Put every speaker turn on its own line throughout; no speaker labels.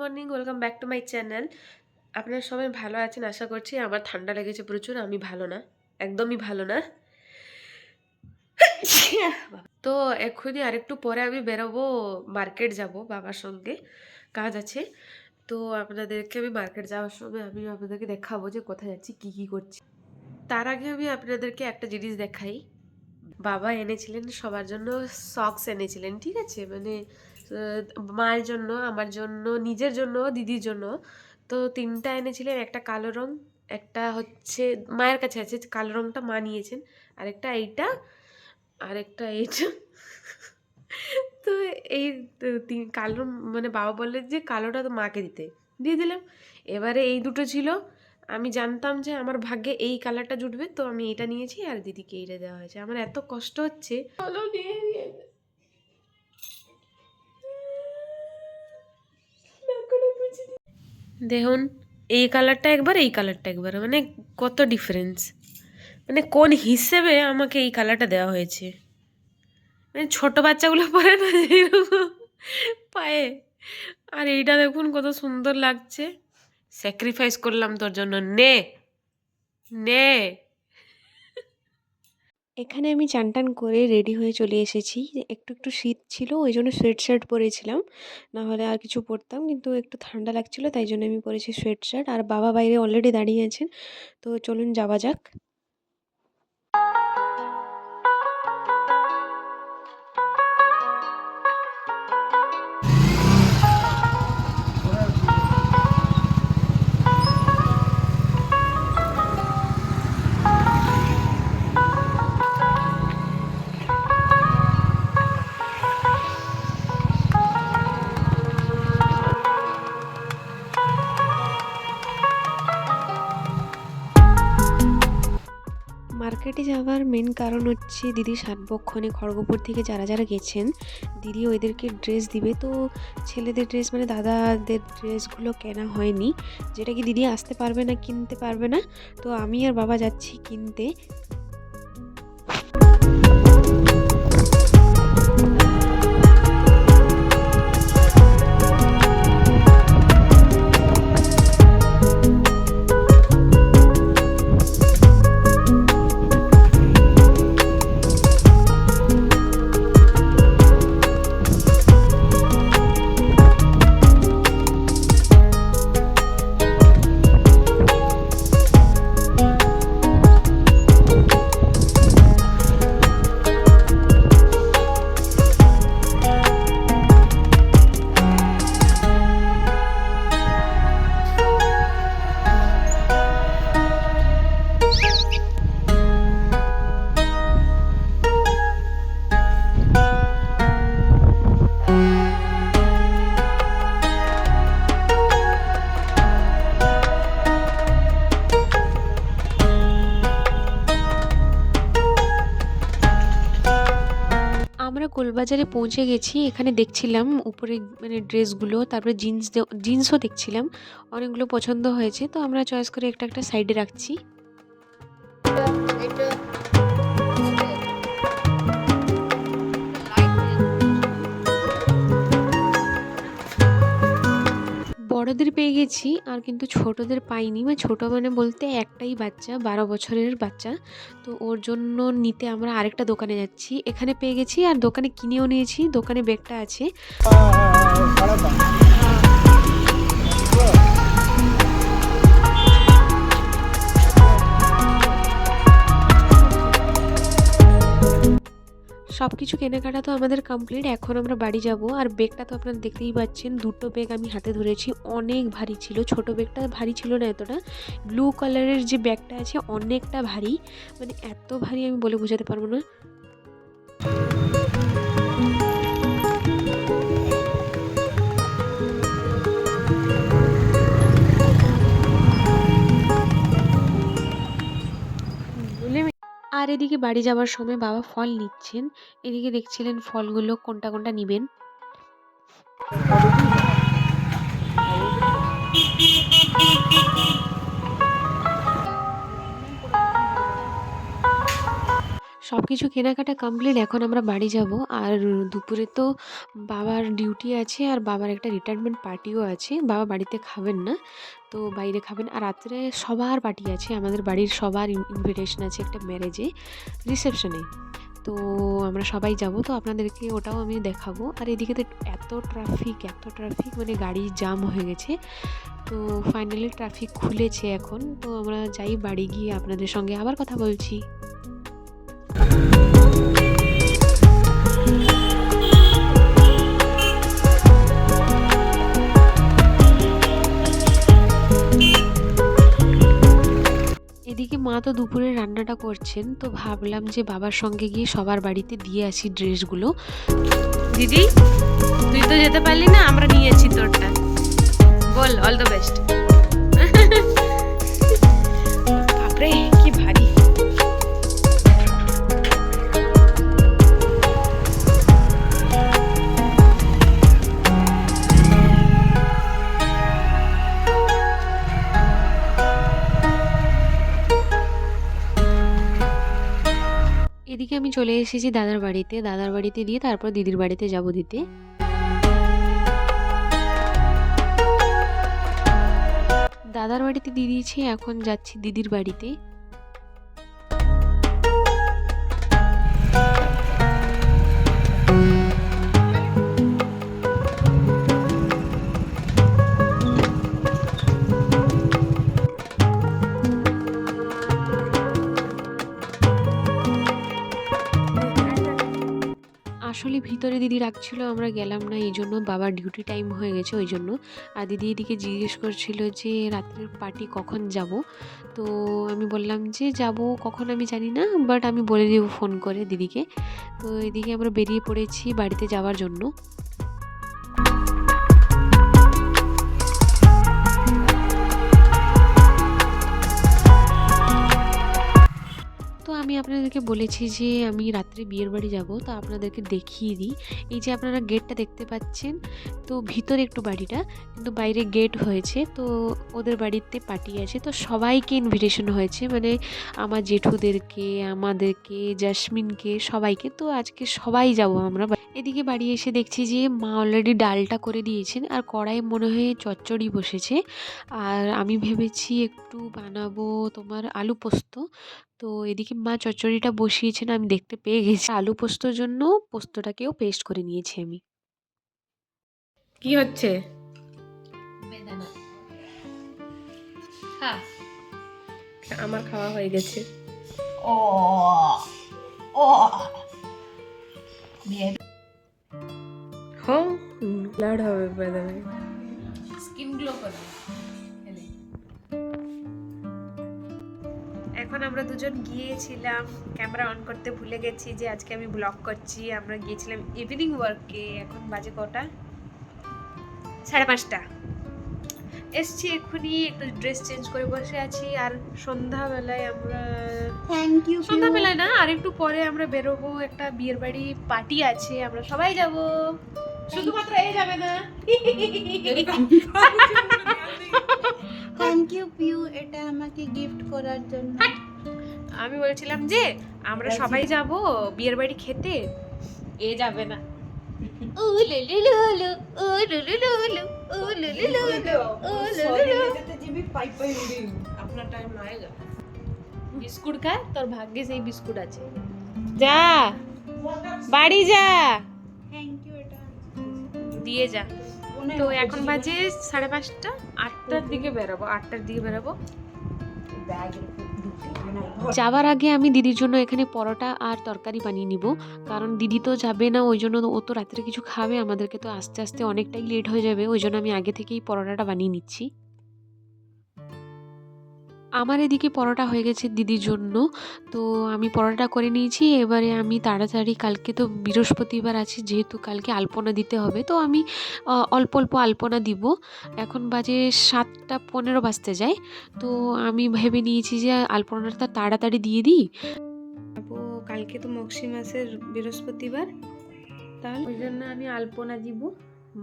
Morning welcome back to my channel আপনারা সবাই ভালো আছেন? আশা করছি আমার ঠান্ডা লেগেছে প্রচুর, আমি ভালো না, একদমই ভালো না। তো এক্ষুনি আরেকটু পরে আমি বেরোবো মার্কেট যাব বাবার সঙ্গে, কাজ আছে। তো আপনাদেরকে আমি মার্কেট যাওয়ার সময় আমি আপনাদেরকে দেখাবো যে কোথায় যাচ্ছি, কী কী করছি। তার আগে আমি আপনাদেরকে একটা জিনিস দেখাই। বাবা এনেছিলেন, সবার জন্য সক্স এনেছিলেন, ঠিক আছে? মানে মায়ের জন্য, আমার জন্য, নিজের জন্য, দিদির জন্য। তো তিনটা এনেছিলেন, একটা কালো রং, একটা হচ্ছে, মায়ের কাছে আছে, কালো রংটা মা নিয়েছেন, আরেকটা এইটা আরেকটা এইটা। তো এই তিন কালো মানে বাবা বললেন যে কালোটা তো মাকে দিতে। দিয়ে দিলাম। এবারে এই দুটো ছিল। আমি জানতাম যে আমার ভাগ্যে এই কালারটা জুটবে, তো আমি এটা নিয়েছি আর দিদিকে এইটা দেওয়া হয়েছে। আমার এত কষ্ট হচ্ছে। নিয়ে। দেখুন, এই কালারটা একবার, এই কালারটা একবার। মানে কত ডিফারেন্স মানে কোন হিসেবে আমাকে এই কালারটা দেওয়া হয়েছে? মানে ছোট বাচ্চাগুলো পরে না পায়ে। আর এইটা দেখুন, কত সুন্দর লাগছে। স্যাক্রিফাইস করলাম তোর জন্য। নে নে।
এখানে আমি চান টান করে রেডি হয়ে চলে এসেছি। একটু একটু শীত ছিল ওই জন্য সোয়েট শার্ট পরেছিলাম। নাহলে আর কিছু পরতাম, কিন্তু একটু ঠান্ডা লাগছিল, তাই জন্য আমি পরেছি সোয়েট শার্ট আর বাবা বাইরে অলরেডি দাঁড়িয়ে আছেন, তো চলুন যাওয়া যাক। যাওয়ার মেন কারণ হচ্ছে দিদি সাতবক্ষণে খড়গপুর থেকে যারা যারা গেছেন, দিদি ওদেরকে ড্রেস দিবে। তো ছেলেদের ড্রেস মানে দাদাদের ড্রেসগুলো কেনা হয়নি। যেটা কি দিদি আসতে পারবে না, কিনতে পারবে না, তো আমি আর বাবা যাচ্ছি কিনতে। গোলবাজারে পৌঁছে গেছি, এখানে দেখছিলাম উপরে মানে ড্রেসগুলো, তারপরে জিন্স জিন্সও দেখছিলাম, অনেকগুলো পছন্দ হয়েছে, তো আমরা চয়েস করে একটা একটা সাইডে রাখছি। বড়দের পেয়ে গেছি, আর কিন্তু ছোটদের পাইনি। মানে ছোট মানে বলতে একটাই বাচ্চা, বারো বছরের বাচ্চা। তো ওর জন্য নিতে আমরা আরেকটা দোকানে যাচ্ছি। এখানে পেয়ে গেছি আর দোকানে কিনেও নিয়েছি, দোকানে ব্যাগটা আছে। সব কিছু কেনাকাটা তো আমাদের কমপ্লিট এখন আমরা বাড়ি যাব। আর বেগটা তো আপনারা দেখতেই পাচ্ছেন, দুটো ব্যাগ আমি হাতে ধরেছি, অনেক ভারী ছিল। ছোট বেগটা ভারী ছিল না এতটা। ব্লু কালারের যে ব্যাগটা আছে, অনেকটা ভারী। মানে এত ভারী আমি বলে বোঝাতে পারব না। আর এদিকে বাড়ি যাওয়ার সময় বাবা ফল নিচ্ছেন। এদিকে দেখছিলেন ফলগুলো কোনটা কোনটা নিবেন। সব কিছু কেনাকাটা কমপ্লিট এখন আমরা বাড়ি যাব। আর দুপুরে তো বাবার ডিউটি আছে আর বাবার একটা রিটায়ারমেন্ট পার্টিও আছে। বাবা বাড়িতে খাবেন না, তো বাইরে খাবেন। আর রাত্রে সবার পার্টি আছে, আমাদের বাড়ির সবার ইনভিটেশন আছে একটা ম্যারেজে রিসেপশনে তো আমরা সবাই যাব, তো আপনাদেরকে ওটাও আমি দেখাবো। আর এদিকে তো এত ট্রাফিক এত ট্রাফিক মানে গাড়ি জাম হয়ে গেছে। তো ফাইনালি ট্রাফিক খুলেছে এখন। তো আমরা যাই বাড়ি গিয়ে আপনাদের সঙ্গে আবার কথা বলছি। এদিকে মা তো দুপুরে রান্নাটা করছেন, তো ভাবলাম যে বাবার সঙ্গে গিয়ে সবার বাড়িতে দিয়ে আসি ড্রেসগুলো।
দিদি, তুই তো যেতে পারলি না, আমরা নিয়ে নিয়েছি তোরটা। বল অল দ্য বেস্ট বাপরে।
এদিকে আমি চলে এসেছি দাদার বাড়িতে। দাদার বাড়িতে দিয়ে তারপর দিদির বাড়িতে যাব দিতে। দাদার বাড়িতে দিয়ে দিয়েছি এখন যাচ্ছি দিদির বাড়িতে। আসলে ভিতরে দিদি রাখছিল, আমরা গেলাম না এই জন্য বাবার ডিউটি টাইম হয়ে গেছে ওই জন্য আর দিদি এদিকে জিজ্ঞেস করছিল যে, রাত্রের পার্টি কখন যাব? তো আমি বললাম যে, যাব কখন আমি জানি না বাট আমি বলে দেবো ফোন করে দিদিকে। তো এদিকে আমরা বেরিয়ে পড়েছি বাড়িতে যাওয়ার জন্য। আমি আপনাদেরকে বলেছি যে আমি রাত্রে বিয়ের বাড়ি যাব, তো আপনাদেরকে দেখিয়ে দিই। এই যে আপনারা গেটটা দেখতে পাচ্ছেন, তো ভিতরে একটু বাড়িটা, কিন্তু বাইরে গেট হয়েছে, তো ওদের বাড়িতে পার্টি আছে। তো সবাইকে ইনভিটেশন হয়েছে মানে আমার জেঠুদেরকে, আমাদেরকে জাসমিনকে সবাইকে। তো আজকে সবাই যাব আমরা। এদিকে বাড়ি এসে দেখছি যে মা অলরেডি ডালটা করে দিয়েছেন, আর কড়াই মনে হয় চচ্চড়ি বসেছে। আর আমি ভেবেছি একটু বানাবো তোমার আলু পোস্ত। তো এদিকে মা চচ্চড়িটা বসিয়েছেন আমি দেখতে পেয়ে গেছি। আলু পোস্তর জন্য পোস্তটাকেও পেস্ট করে নিয়েছি আমি।
কি হচ্ছে? আমার খাওয়া হয়ে গেছে। ও ও। হ্যাঁ ব্লাড হবে বেদানে
স্কিন গ্লো করবে
এখন আমরা দুজন গিয়েছিলাম ক্যামেরা অন করতে ভুলে গেছি যে আজকে আমি ব্লগ করছি। আমরা গিয়েছিলাম ইভিনিং ওয়ার্কে এখন বাজে কটা? সাড়ে পাঁচটা। এসছি এক্ষুনি একটু ড্রেস চেঞ্জ করে বসে আছি আর সন্ধ্যাবেলায় আমরা
থ্যাংক ইউ
সন্ধ্যাবেলায় না আর একটু পরে আমরা বেরোবো একটা বিয়ের বাড়ি পার্টি আছে আমরা সবাই যাব। শুধুমাত্র এই যাবে না।
থ্যাংক ইউ পিউ এটা আমাকে গিফট করার জন্য।
আমি বলছিলাম যে আমরা সবাই যাব বিয়ের বাড়ি খেতে। এ যাবে না। ও ও
লুলু ও আপনার
বিস্কুট খা তোর ভাগ্যে সেই বিস্কুট আছে। যা বাড়ি যা।
থ্যাংক ইউ
দিয়ে যা। তো এখন বাজে সাড়ে পাঁচটা আটটার দিকে বেরোবো আটটার দিকে বেরোবো।
যাওয়ার আগে আমি দিদির জন্য এখানে পরোটা আর তরকারি বানিয়ে নিব। কারণ দিদি তো যাবে না ওই জন্য ও তো রাত্রে কিছু খাবে আমাদেরকে তো আস্তে আস্তে অনেকটাই লেট হয়ে যাবে ওই জন্য আমি আগে থেকেই পরোটাটা বানিয়ে নিচ্ছি। আমার এদিকে পরোটা হয়ে গেছে দিদির জন্য। তো আমি পরোটা করে নিয়েছি। এবারে আমি তাড়াতাড়ি কালকে তো বৃহস্পতিবার আছে যেহেতু কালকে আলপনা দিতে হবে। তো আমি অল্প অল্প আলপনা দিব। এখন বাজে সাতটা পনেরো বাজতে যায়। তো আমি ভেবে নিয়েছি যে আলপনাটা তাড়াতাড়ি দিয়ে দিই।
কালকে তো মকসি মাসের বৃহস্পতিবার। তাহলে ওই জন্য আমি আলপনা দিব।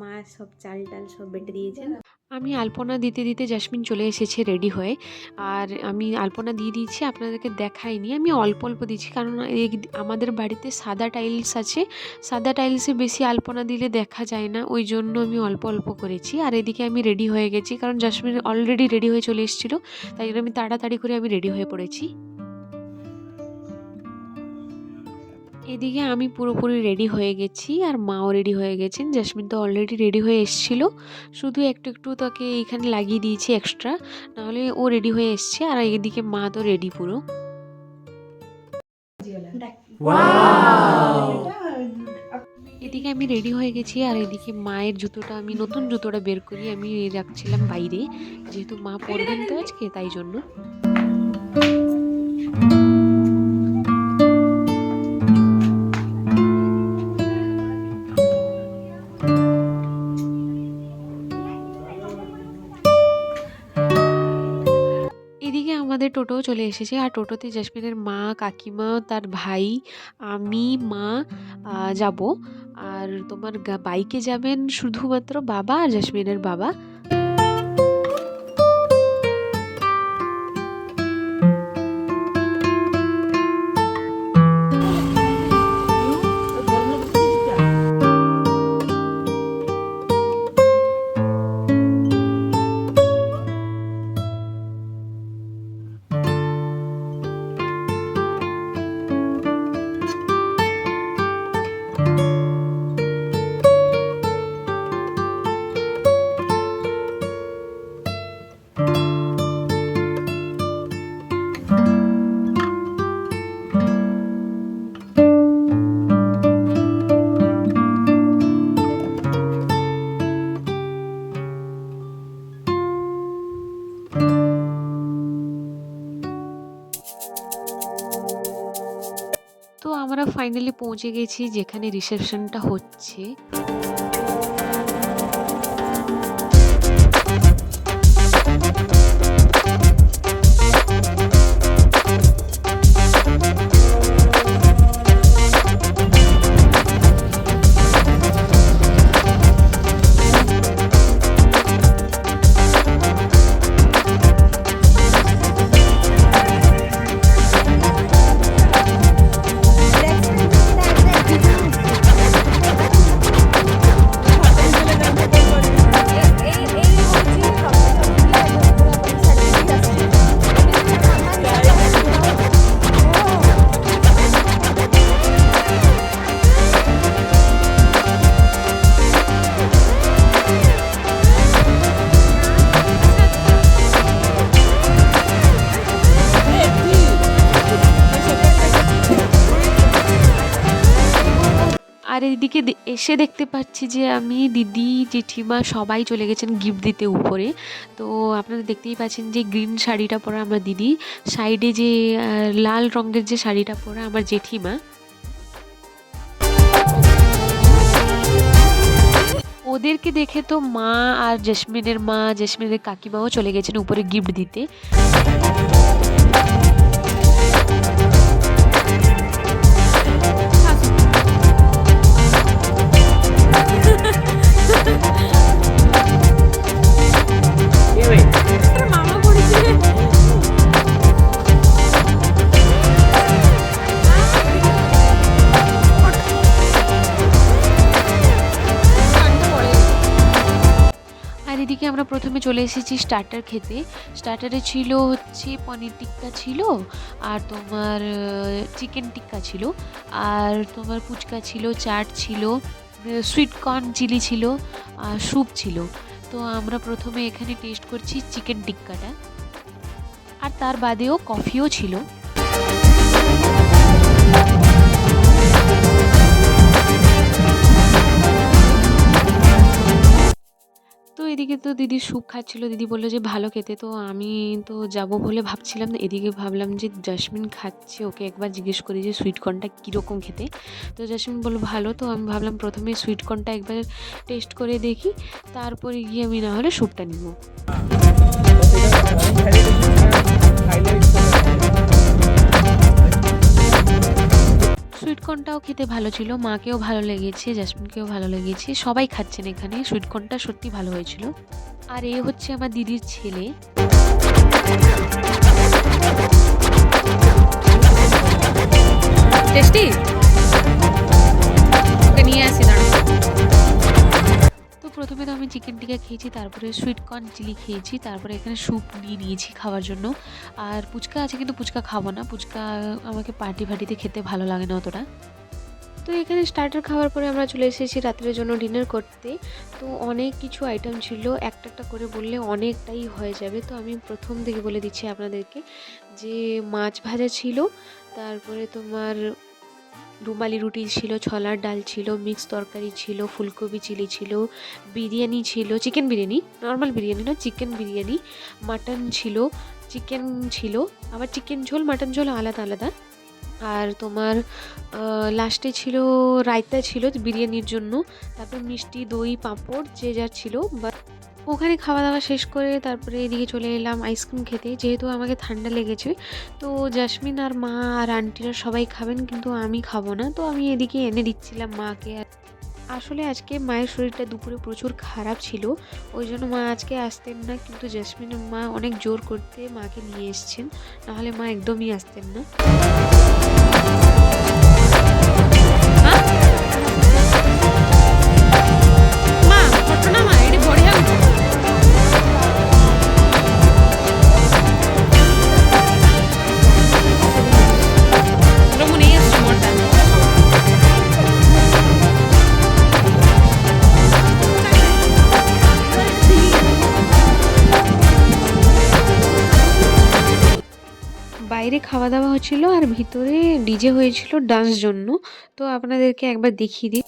মা সব চাল টাল সব বেটে দিয়েছেন আমি আলপনা দিতে দিতে জাসমিন চলে এসেছে রেডি হয়ে। আর আমি আলপনা দিয়ে দিয়েছি, আপনাদেরকে দেখাইনি। আমি অল্প অল্প দিচ্ছি, কারণ আমাদের বাড়িতে সাদা টাইলস আছে। সাদা টাইলসে বেশি আলপনা দিলে দেখা যায় না, ওই জন্য আমি অল্প অল্প করেছি। আর এদিকে আমি রেডি হয়ে গেছি, কারণ জাসমিন অলরেডি রেডি হয়ে চলে এসেছিল, তাই জন্য আমি তাড়াতাড়ি করে আমি রেডি হয়ে পড়েছি। এদিকে আমি পুরোপুরি রেডি হয়ে গেছি আর মাও রেডি হয়ে গেছেন। জাসমিন তো অলরেডি রেডি হয়ে এসেছিল। শুধু একটু একটু তাকে এইখানে লাগিয়ে দিয়েছি এক্সট্রা নাহলে ও রেডি হয়ে এসছে আর এদিকে মা তো রেডি পুরো। এদিকে আমি রেডি হয়ে গেছি আর এদিকে মায়ের জুতোটা আমি, নতুন জুতোটা বের করি আমি রাখছিলাম বাইরে। যেহেতু মা পরবেন তো আজকে, তাই জন্য। চলে এসেছে। আর টোটোতে জাসমিনের মা, কাকিমা, তার ভাই, আমি, মা যাব। আর তোমার বাইকে যাবেন শুধুমাত্র বাবা আর জাসমিনের বাবা। ফাইনালি পৌঁছে গেছি যেখানে রিসেপশনটা হচ্ছে। দে- এসে দেখতে পাচ্ছি যে আমি দিদি, জেঠিমা সবাই চলে গেছেন গিফট দিতে উপরে। তো আপনারা দেখতেই পাচ্ছেন যে গ্রিন শাড়িটা পরা আমার দিদি, সাইডে যে লাল রঙের যে শাড়িটা পরা আমার জেঠিমা। ওদেরকে দেখে তো মা আর জেসমিনের মা, জেসমিনের কাকিমাও চলে গেছেন উপরে গিফট দিতে। প্রথমে চলে এসেছি স্টার্টার খেতে। স্টার্টারে ছিল হচ্ছে পনির টিক্কা ছিল আর তোমার চিকেন টিক্কা ছিল। আর তোমার ফুচকা ছিল, চাট ছিল সুইট কর্ন চিলি ছিল, আর স্যুপ ছিল। তো আমরা প্রথমে এখানে টেস্ট করছি চিকেন টিক্কাটা। আর তার বাদেও কফিও ছিল। এদিকে তো দিদি স্যুপ খাচ্ছিল, দিদি বলল যে ভালো খেতে, তো আমি তো যাব বলে ভাবছিলাম এদিকে ভাবলাম যে জাসমিন খাচ্ছে, ওকে একবার জিজ্ঞেস করি যে সুইটকর্নটা কীরকম খেতে। তো জাসমিন বলল, ভালো। তো আমি ভাবলাম প্রথমে সুইটকর্নটা একবার টেস্ট করে দেখি, তারপরে গিয়ে আমি না হলে স্যুপটা নিব। সুইটকর্নটাও খেতে ভালো ছিল, মাকেও ভালো লেগেছে, জাসমিনকেও ভালো লেগেছে, সবাই খাচ্ছেন এখানে সুইটকর্নটা সত্যি ভালো হয়েছিল। আর এ হচ্ছে আমার দিদির ছেলে।
টেস্টি? নিয়ে আসি দাঁড়া
প্রথমে তো আমি চিকেন টিকা খেয়েছি, তারপরে সুইট কর্ন চিলি খেয়েছি, তারপরে এখানে স্যুপ নিয়ে নিয়েছি খাওয়ার জন্য। আর পুচকা আছে কিন্তু পুচকা খাব না, পুচকা আমাকে পার্টি ফার্টিতে খেতে ভালো লাগে না অতটা। তো এখানে স্টার্টার খাওয়ার পরে আমরা চলে এসেছি রাত্রের জন্য ডিনার করতে। তো অনেক কিছু আইটেম ছিল, একটা একটা করে বললে অনেকটাই হয়ে যাবে। তো আমি প্রথম থেকে বলে দিচ্ছি আপনাদেরকে যে মাছ ভাজা ছিল, তারপরে তোমার রুমালি রুটি ছিল, ছোলার ডাল ছিল মিক্স তরকারি ছিল, ফুলকপি চিলি ছিল, বিরিয়ানি ছিল, চিকেন বিরিয়ানি, নর্মাল বিরিয়ানি না, চিকেন বিরিয়ানি, মাটন ছিল, চিকেন ছিল, আবার চিকেন ঝোল, মাটন ঝোল আলাদা আলাদা। আর তোমার লাস্টে ছিল রায়তা ছিল বিরিয়ানির জন্য, তারপর মিষ্টি, দই, পাঁপড়, যে যা ছিল, বা ওখানে খাওয়া দাওয়া শেষ করে তারপরে এদিকে চলে এলাম আইসক্রিম খেতে। যেহেতু আমাকে ঠান্ডা লেগেছে, তো জাসমিন আর মা আর আন্টিরা সবাই খাবেন, কিন্তু আমি খাব না। তো আমি এদিকে এনে দিচ্ছিলাম মাকে। আর আসলে আজকে মায়ের শরীরটা দুপুরে প্রচুর খারাপ ছিল, ওই জন্য মা আজকে আসতেন না, কিন্তু জাসমিনের মা অনেক জোর করতে মাকে নিয়ে এসছেন, নাহলে মা একদমই আসতেন না।
মা
খাওয়া দাওয়া হচ্ছিল আর ভিতরে ডিজে হয়েছিল ডান্স জন্য। তো আপনাদেরকে একবার দেখিয়ে দিই।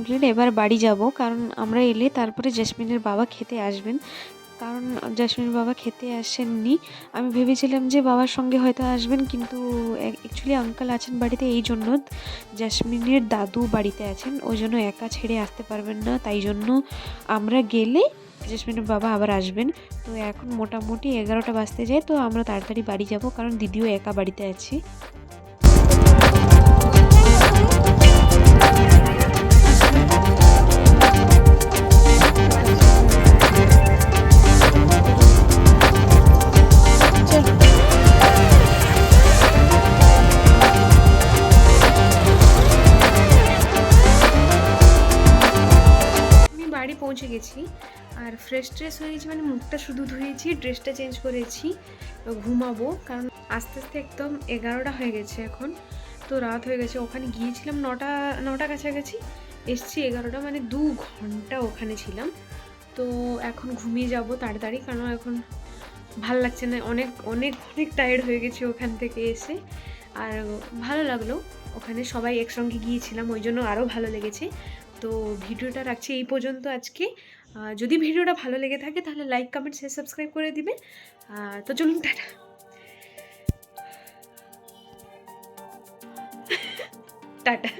কমপ্লিট এবার বাড়ি যাব। কারণ আমরা এলে তারপরে জেসমিনের বাবা খেতে আসবেন। কারণ জেসমিনের বাবা খেতে আসেননি। আমি ভেবেছিলাম যে বাবার সঙ্গে হয়তো আসবেন, কিন্তু অ্যাকচুয়ালি আঙ্কাল আছেন বাড়িতে এই জন্য। জাসমিনের দাদু বাড়িতে আছেন, ওই জন্য একা ছেড়ে আসতে পারবেন না। তাই জন্য আমরা গেলে জেসমিনের বাবা আবার আসবেন। তো এখন মোটামুটি এগারোটা বাজতে যায়, তো আমরা তাড়াতাড়ি বাড়ি যাব, কারণ দিদিও একা বাড়িতে আছে।
ফ্রেশ ট্রেশ হয়ে গেছি মানে মুখটা শুধু ধুয়েছি ড্রেসটা চেঞ্জ করেছি ঘুমাবো, কারণ আস্তে আস্তে একদম এগারোটা হয়ে গেছে এখন, তো রাত হয়ে গেছে। ওখানে গিয়েছিলাম নটা নটা কাছাকাছি, এসছি এগারোটা মানে দু ঘণ্টা ওখানে ছিলাম। তো এখন ঘুমিয়ে যাব তাড়াতাড়ি, কারণ এখন ভালো লাগছে না, অনেক অনেক অনেক টায়ার্ড হয়ে গেছি ওখান থেকে এসে। আর ভালো লাগল, ওখানে সবাই একসঙ্গে গিয়েছিলাম, ওই জন্য আরও ভালো লেগেছে। তো ভিডিওটা রাখছি এই পর্যন্ত আজকে। যদি ভিডিওটা ভালো লেগে থাকে, তাহলে লাইক কমেন্ট শেয়ার সাবস্ক্রাইব করে দিবে তো চলুন, টাটা। টাটা।